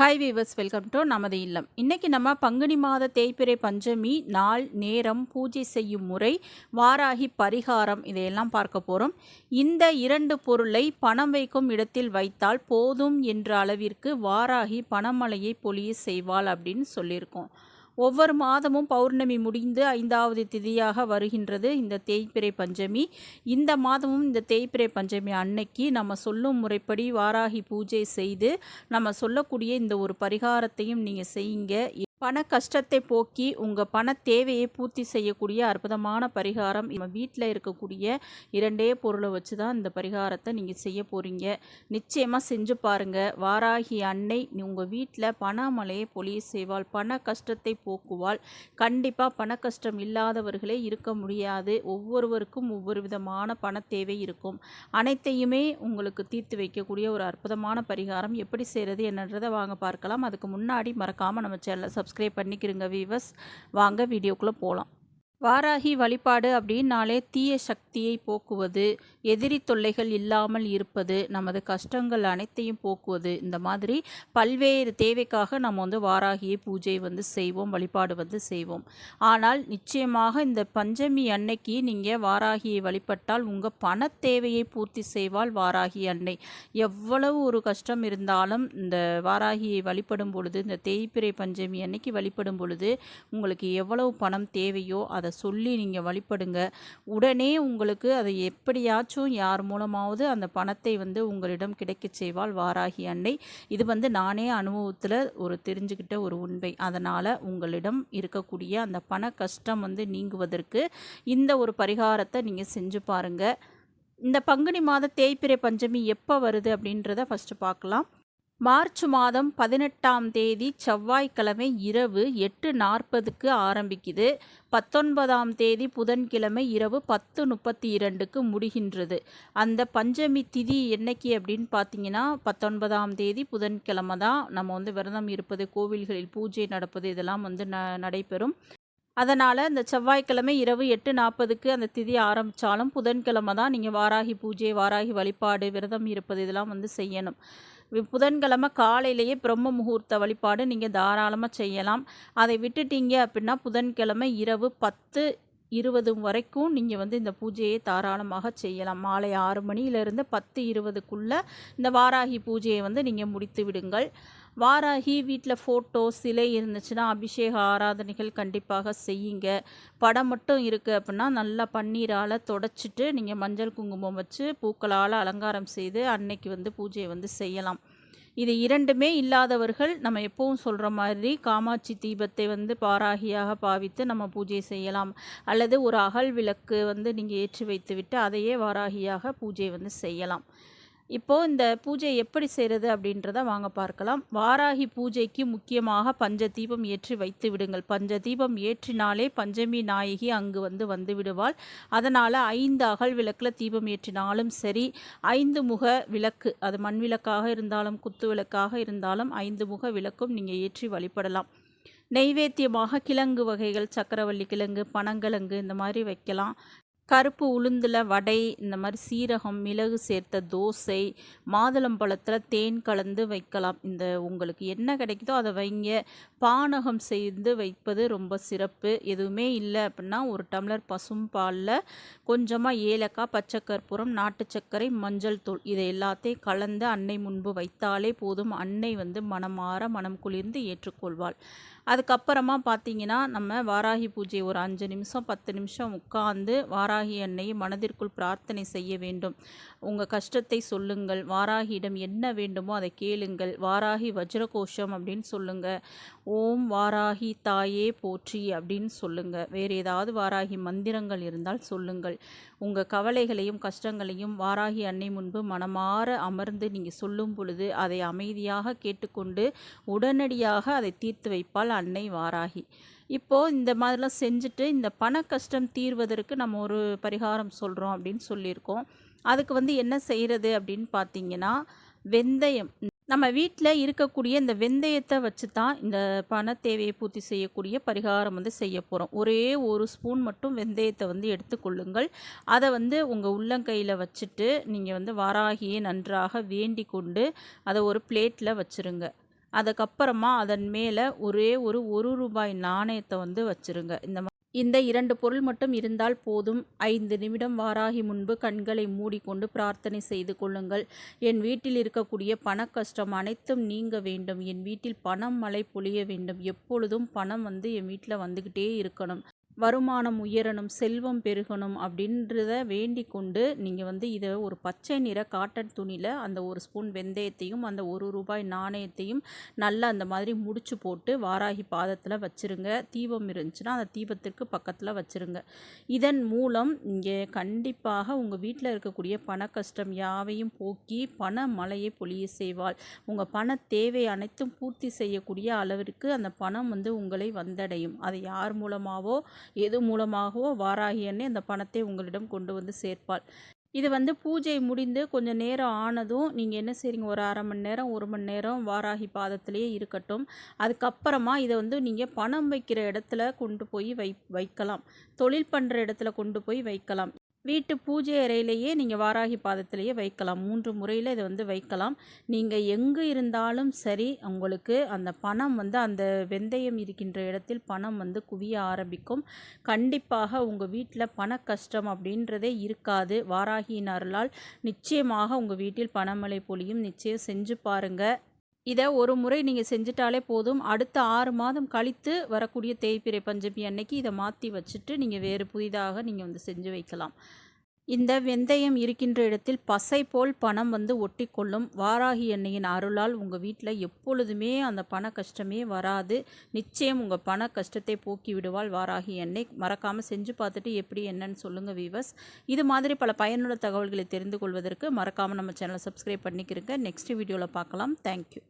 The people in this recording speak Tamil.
ஹாய் வீவர்ஸ் வெல்கம் டு நமது இல்லம். இன்றைக்கி நம்ம பங்குனி மாத தேய்பிறை பஞ்சமி நாள் நேரம் பூஜை செய்யும் முறை வாராகி பரிகாரம் இதையெல்லாம் பார்க்க போகிறோம் இந்த இரண்டு பொருளை பணம் வைக்கும் இடத்தில் வைத்தால் போதும் என்ற அளவிற்கு வாராகி பணமழையை பொழிய செய்வாள் அப்படின்னு சொல்லியிருக்கோம். ஒவ்வொரு மாதமும் பௌர்ணமி முடிந்து ஐந்தாவது திதியாக வருகின்றது இந்த தேய்பிறை பஞ்சமி. இந்த மாதமும் இந்த தேய்பிறை பஞ்சமி அன்னைக்கு நம்ம சொல்லும் முறைப்படி வாராகி பூஜை செய்து நம்ம சொல்லக்கூடிய இந்த ஒரு பரிகாரத்தையும் நீங்கள் செய்யுங்க. பண கஷ்டத்தை போக்கி உங்கள் பண தேவையை பூர்த்தி செய்யக்கூடிய அற்புதமான பரிகாரம். நம்ம வீட்டில் இருக்கக்கூடிய இரண்டே பொருளை வச்சு தான் இந்த பரிகாரத்தை நீங்கள் செய்ய போகிறீங்க நிச்சயமாக செஞ்சு பாருங்கள் வாராகி அன்னை உங்கள் வீட்டில் பணமலையை பொழிய செய்வாள். பண கஷ்டத்தை போக்குவாள். கண்டிப்பாக பண கஷ்டம் இல்லாதவர்களே இருக்க முடியாது. ஒவ்வொருவருக்கும் ஒவ்வொரு விதமான பண தேவை இருக்கும். அனைத்தையுமே உங்களுக்கு தீர்த்து வைக்கக்கூடிய ஒரு அற்புதமான பரிகாரம். எப்படி செய்கிறது என்னன்றதை வாங்க பார்க்கலாம். அதுக்கு முன்னாடி மறக்காமல் நம்ம சேனலை சப்ஸ்கிரைப் பண்ணிக்கிறங்க வீவர்ஸ் வாங்க வீடியோக்குள்ளே போகலாம் வாராகி வழிபாடு அப்படின்னாலே தீய சக்தியை போக்குவது எதிரி தொல்லைகள் இல்லாமல் இருப்பது நமது கஷ்டங்கள் அனைத்தையும் போக்குவது. இந்த மாதிரி பல்வேறு தேவைக்காக நம்ம வந்து வாராகியை பூஜை வந்து செய்வோம் வழிபாடு வந்து செய்வோம். ஆனால் நிச்சயமாக இந்த பஞ்சமி அன்னைக்கு நீங்கள் வாராகியை வழிபட்டால் உங்கள் பண தேவையை பூர்த்தி செய்வால் வாராகி அன்னை. எவ்வளவு ஒரு கஷ்டம் இருந்தாலும் இந்த வாராகியை வழிபடும் பொழுது இந்த தேய்பிறை பஞ்சமி அன்னைக்கு வழிபடும் பொழுது உங்களுக்கு எவ்வளவு பணம் தேவையோ அதை அதை சொல்லி நீங்கள் வழிபடுங்க. உடனே உங்களுக்கு அதை எப்படியாச்சும் யார் மூலமாவது அந்த பணத்தை வந்து உங்களிடம் கிடைக்க செய்வாள் வாராகி அன்னை. இது வந்து நானே அனுபவத்தில் ஒரு தெரிஞ்சுக்கிட்ட ஒரு உண்மை. அதனால் உங்களிடம் இருக்கக்கூடிய அந்த பண கஷ்டம் வந்து நீங்குவதற்கு இந்த ஒரு பரிகாரத்தை நீங்கள் செஞ்சு பாருங்கள் இந்த பங்குனி மாத தேய்பிறை பஞ்சமி எப்போ வருது அப்படின்றத ஃபஸ்ட்டு பார்க்கலாம். மார்ச் மாதம் பதினெட்டாம் தேதி செவ்வாய்க்கிழமை இரவு எட்டு நாற்பதுக்கு ஆரம்பிக்குது. பத்தொன்பதாம் தேதி புதன்கிழமை இரவு பத்து முப்பத்தி இரண்டுக்கு முடிகின்றது. அந்த பஞ்சமி திதி என்னைக்கு அப்படின்னு பார்த்தீங்கன்னா பத்தொன்பதாம் தேதி புதன்கிழமை தான் நம்ம வந்து விரதம் இருப்பது கோவில்களில் பூஜை நடப்பது இதெல்லாம் வந்து ந நடைபெறும். அதனால் இந்த செவ்வாய்க்கிழமை இரவு எட்டு நாற்பதுக்கு அந்த திதி ஆரம்பித்தாலும் புதன்கிழமை தான் நீங்கள் வாராகி பூஜை வாராகி வழிபாடு விரதம் இருப்பது இதெல்லாம் வந்து செய்யணும். புதன்கிழமை காலையிலேயே பிரம்ம முகூர்த்த வழிபாடு நீங்கள் தாராளமாக செய்யலாம். அதை விட்டுட்டீங்க அப்படின்னா புதன்கிழமை இரவு பத்து இருபது வரைக்கும் நீங்கள் வந்து இந்த பூஜையை தாராளமாக செய்யலாம். மாலை ஆறு மணியிலிருந்து பத்து இருபதுக்குள்ளே இந்த வாராகி பூஜையை வந்து நீங்கள் முடித்து விடுங்கள். வாராகி வீட்டில் ஃபோட்டோ சிலை இருந்துச்சுன்னா அபிஷேக ஆராதனைகள் கண்டிப்பாக செய்யுங்க. படம் மட்டும் இருக்குது அப்படின்னா நல்லா பன்னீரால் தொடச்சிட்டு நீங்கள் மஞ்சள் குங்குமம் வச்சு பூக்களால் அலங்காரம் செய்து அன்னைக்கு வந்து பூஜையை வந்து செய்யலாம். இது இரண்டுமே இல்லாதவர்கள் நம்ம எப்பவும் சொல்கிற மாதிரி காமாட்சி தீபத்தை வந்து பாராகியாக பாவித்து நம்ம பூஜை செய்யலாம். அல்லது ஒரு அகல் விளக்கு வந்து நீங்கள் ஏற்றி வைத்துவிட்டு அதையே வாராகியாக பூஜை வந்து செய்யலாம். இப்போது இந்த பூஜை எப்படி செய்கிறது அப்படின்றத வாங்க பார்க்கலாம். வாராகி பூஜைக்கு முக்கியமாக பஞ்ச தீபம் ஏற்றி வைத்து விடுங்கள். பஞ்ச தீபம் ஏற்றினாலே பஞ்சமி நாயகி அங்கு வந்து வந்து விடுவாள். அதனால் ஐந்து அகல் விளக்கில் தீபம் ஏற்றினாலும் சரி ஐந்து முக விளக்கு அது மண் விளக்காக இருந்தாலும் குத்து விளக்காக இருந்தாலும் ஐந்து முக விளக்கும் நீங்கள் ஏற்றி வழிபடலாம். நெய்வேத்தியமாக கிழங்கு வகைகள் சக்கரவள்ளி கிழங்கு பனங்கிழங்கு இந்த மாதிரி வைக்கலாம். கருப்பு உளுந்தில் வடை இந்த மாதிரி சீரகம் மிளகு சேர்த்த தோசை மாதுளம்பழத்தில் தேன் கலந்து வைக்கலாம். இந்த உங்களுக்கு என்ன கிடைக்குதோ அதை வைங்க. பானகம் செய்து வைப்பது ரொம்ப சிறப்பு. எதுவுமே இல்லை அப்படின்னா ஒரு டம்ளர் பசும் பாலில் கொஞ்சமாக ஏலக்காய் பச்சை கற்பூரம் நாட்டு சர்க்கரை மஞ்சள் தூள் இதை எல்லாத்தையும் கலந்து அன்னை முன்பு வைத்தாலே போதும். அன்னை வந்து மனமாற மனம் குளிர்ந்து ஏற்றுக்கொள்வாள். அதுக்கப்புறமா பார்த்தீங்கன்னா நம்ம வாராகி பூஜை ஒரு அஞ்சு நிமிஷம் பத்து நிமிஷம் உட்காந்து வாராகி வாராகி அன்னையை மனதிற்குள் பிரார்த்தனை செய்ய வேண்டும். உங்கள் கஷ்டத்தை சொல்லுங்கள். வாராகியிடம் என்ன வேண்டுமோ அதை கேளுங்கள். வாராகி வஜ்ரகோஷம் அப்படின்னு சொல்லுங்கள் ஓம் வாராகி தாயே போற்றி அப்படின்னு சொல்லுங்கள் வேறு ஏதாவது வாராகி மந்திரங்கள் இருந்தால் சொல்லுங்கள். உங்கள் கவலைகளையும் கஷ்டங்களையும் வாராகி அன்னை முன்பு மனமாற அமர்ந்து நீங்கள் சொல்லும் பொழுது அதை அமைதியாக கேட்டுக்கொண்டு உடனடியாக அதை தீர்த்து வைப்பால் அன்னை வாராகி. இப்போது இந்த மாதிரிலாம் செஞ்சுட்டு இந்த பண கஷ்டம் தீர்வதற்கு நம்ம ஒரு பரிகாரம் சொல்கிறோம் அப்படின்னு சொல்லியிருக்கோம். அதுக்கு வந்து என்ன செய்கிறது அப்படின்னு பார்த்தீங்கன்னா வெந்தயம். நம்ம வீட்டில் இருக்கக்கூடிய இந்த வெந்தயத்தை வச்சு தான் இந்த பண தேவையை பூர்த்தி செய்யக்கூடிய பரிகாரம் வந்து செய்ய போகிறோம் ஒரே ஒரு ஸ்பூன் மட்டும் வெந்தயத்தை வந்து எடுத்துக்கொள்ளுங்கள் அதை வந்து உங்கள் உள்ளங்கையில் வச்சுட்டு நீங்கள் வந்து வாராகியை நன்றாக வேண்டி கொண்டு அதை ஒரு பிளேட்டில் வச்சுருங்க. அதுக்கப்புறமா அதன் மேலே ஒரே ஒரு ஒரு ரூபாய் நாணயத்தை வந்து வச்சுருங்க. இந்த இந்த இரண்டு பொருள் மட்டும் இருந்தால் போதும். ஐந்து நிமிடம் வாராகி முன்பு கண்களை மூடிக்கொண்டு பிரார்த்தனை செய்து கொள்ளுங்கள். என் வீட்டில் இருக்கக்கூடிய பண கஷ்டம் அனைத்தும் நீங்க வேண்டும். என் வீட்டில் பணம் மழை பொழிய வேண்டும். எப்பொழுதும் பணம் வந்து என் வீட்டில் வந்துக்கிட்டே இருக்கணும். வருமானம் உயரணும் செல்வம் பெருகணும் அப்படின்றத வேண்டி கொண்டு நீங்கள் வந்து இதை ஒரு பச்சை நிற காட்டன் துணியில் அந்த ஒரு ஸ்பூன் வெந்தயத்தையும் அந்த ஒரு ரூபாய் நாணயத்தையும் நல்லா அந்த மாதிரி முடிச்சு போட்டு வாராகி பாதத்தில் வச்சிருங்க. தீபம் இருந்துச்சுன்னா அந்த தீபத்திற்கு பக்கத்தில் வச்சிருங்க. இதன் மூலம் இங்கே கண்டிப்பாக உங்கள் வீட்டில் இருக்கக்கூடிய பண கஷ்டம் யாவையும் போக்கி பண மழையை பொழிய செய்வாள். உங்கள் பண தேவை அனைத்தும் பூர்த்தி செய்யக்கூடிய அளவிற்கு அந்த பணம் வந்து உங்களை வந்தடையும். அது யார் மூலமாகவோ எது மூலமாகவோ வாராகி அன்னை அந்த பணத்தை உங்களிடம் கொண்டு வந்து சேர்ப்பாள். இது வந்து பூஜை முடிந்து கொஞ்சம் நேரம் ஆனதும் நீங்கள் என்ன செய்றீங்க? ஒரு அரை மணி நேரம் ஒரு மணி நேரம் வாராகி பாதத்திலேயே இருக்கட்டும். அதுக்கப்புறமா இதை வந்து நீங்கள் பணம் வைக்கிற இடத்துல கொண்டு போய் வை வைக்கலாம். தொழில் பண்ணுற இடத்துல கொண்டு போய் வைக்கலாம். வீட்டு பூஜை அறையிலேயே நீங்கள் வாராகி பாதத்திலேயே வைக்கலாம். மூன்று முறையில் இதை வந்து வைக்கலாம். நீங்கள் எங்கே இருந்தாலும் சரி உங்களுக்கு அந்த பணம் வந்து அந்த வெந்தயம் இருக்கின்ற இடத்தில் பணம் வந்து குவிய ஆரம்பிக்கும். கண்டிப்பாக உங்கள் வீட்டில் பண கஷ்டம் அப்படின்றதே இருக்காது. வாராகியின் அருளால் நிச்சயமாக உங்கள் வீட்டில் பணமழை பொழியும். நிச்சயம் செஞ்சு பாருங்கள் இதை ஒரு முறை நீங்கள் செஞ்சுட்டாலே போதும். அடுத்த ஆறு மாதம் கழித்து வரக்கூடிய தேய்பிறை பஞ்சமி அன்னைக்கு இதை மாற்றி வச்சுட்டு நீங்கள் வேறு புதிதாக நீங்கள் வந்து செஞ்சு வைக்கலாம். இந்த வெந்தயம் இருக்கின்ற இடத்தில் பசை போல் பணம் வந்து ஒட்டிக்கொள்ளும் வாராகி எண்ணெயின் அருளால் உங்கள் வீட்டில் எப்பொழுதுமே அந்த பண கஷ்டமே வராது. நிச்சயம் உங்கள் பண கஷ்டத்தை போக்கி விடுவாள் வாராகி எண்ணெய் மறக்காமல் செஞ்சு பார்த்துட்டு எப்படி என்னன்னு சொல்லுங்கள் வீவர்ஸ். இது மாதிரி பல பயனுள்ள தகவல்களை தெரிந்து கொள்வதற்கு மறக்காமல் நம்ம சேனலை சப்ஸ்கிரைப் பண்ணிக்கிறங்க நெக்ஸ்ட் வீடியோவில் பார்க்கலாம். தேங்க்யூ.